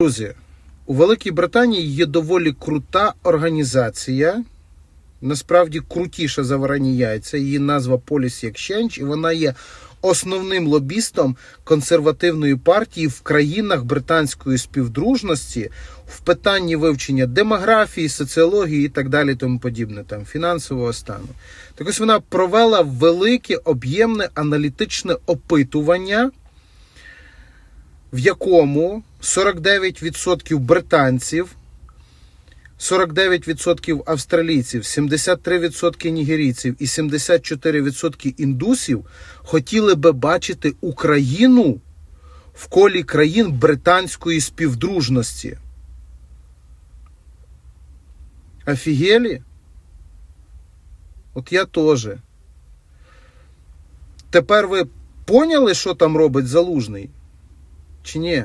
Друзі, у Великій Британії є доволі крута організація. Насправді крутіша за варені яйця. Її назва Policy Exchange, і вона є основним лобістом консервативної партії в країнах британської співдружності в питанні вивчення демографії, соціології і так далі, тому подібне, там фінансового стану. Так ось вона провела велике об'ємне аналітичне опитування в якому 49% британців, 49% австралійців, 73% нігерійців і 74% індусів хотіли би бачити Україну в колі країн британської співдружності. Офігелі? От я теж. Тепер ви поняли, що там робить залужний? Чи ні?